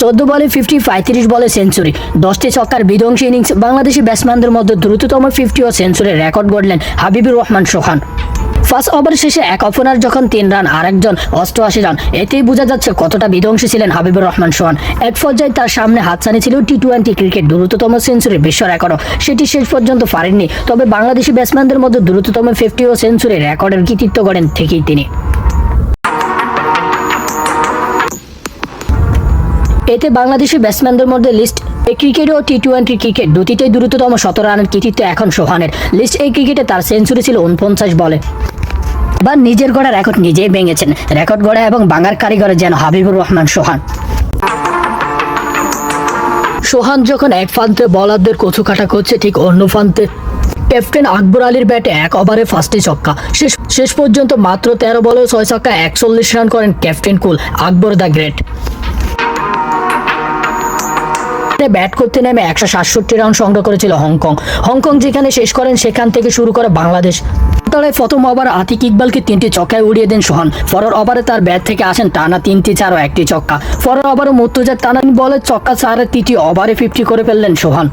চোদ্দ বলে ফিফটি পঁয়ত্রিশ বলে সেঞ্চুরি দশটি ছক্কার বিধ্বংসী ইনিংস বাংলাদেশি ব্যাটসম্যানদের মধ্যে দ্রুততম ফিফটি ও সেঞ্চুরির রেকর্ড গড়লেন হাবিবুর রহমান সোহান। ফার্স্ট ওভার শেষে এক ওপেনার যখন তিন রান আর একজন অষ্টআশি রান এতেই বোঝা যাচ্ছে কতটা বিধ্বংসী ছিলেন হাবিবুর রহমান সোহান। এক পর্যায়ে তার সামনে হাতছানি ছিল টি টোয়েন্টি ক্রিকেট দ্রুততম সেঞ্চুরি বিশ্ব রেকর্ডও সেটি শেষ পর্যন্ত পারেননি, তবে বাংলাদেশি ব্যাটসম্যানদের মধ্যে দ্রুততম ফিফটি ও সেঞ্চুরি রেকর্ডের কৃতিত্ব গড়েন থেকেই তিনি। এতে বাংলাদেশি ব্যাটসম্যানদের মধ্যে লিস্ট এই ক্রিকেট ও টি টোয়েন্টি ক্রিকেট দুটিতেই দ্রুততম শত রানের কৃতিত্ব এখন সোহানের। লিস্ট এই ক্রিকেটে তার সেঞ্চুরি ছিল উনপঞ্চাশ বলে। এবার নিজের গড়া রেকর্ড নিজেই ভেঙেছেন। রেকর্ড গড়া এবং বাঙার কারিগরে যেন হাবিবুর রহমান সোহান। সোহান যখন এক প্রান্তে বলারদের কচু কাটা করছে, ঠিক অন্য প্রান্তে ক্যাপ্টেন আকবর আলীর ব্যাটে এক ওভারে ফার্স্টে ছক্কা। শেষ শেষ পর্যন্ত মাত্র তেরো বলে ছয় ছক্কা একচল্লিশ রান করেন captain cool Akbar the great. Bat করতে নেমে একশো সাতষট্টি রান সংগ্রহ করেছিল হংকং। হংকং যেখানে শেষ করেন, সেখান থেকে শুরু করে বাংলাদেশ। তলায় প্রথম ওভার আতিক ইকবালকে তিনটি চক্কায় উড়িয়ে দেন সোহান। পরের ওভারে তার ব্যাট থেকে আসেন টানা তিনটি চার ও একটি চক্কা পরের ওভারে মুর্তুজার টানা বলে চক্কা চারের তৃতীয় ওভারে ফিফটি করে ফেললেন সোহান।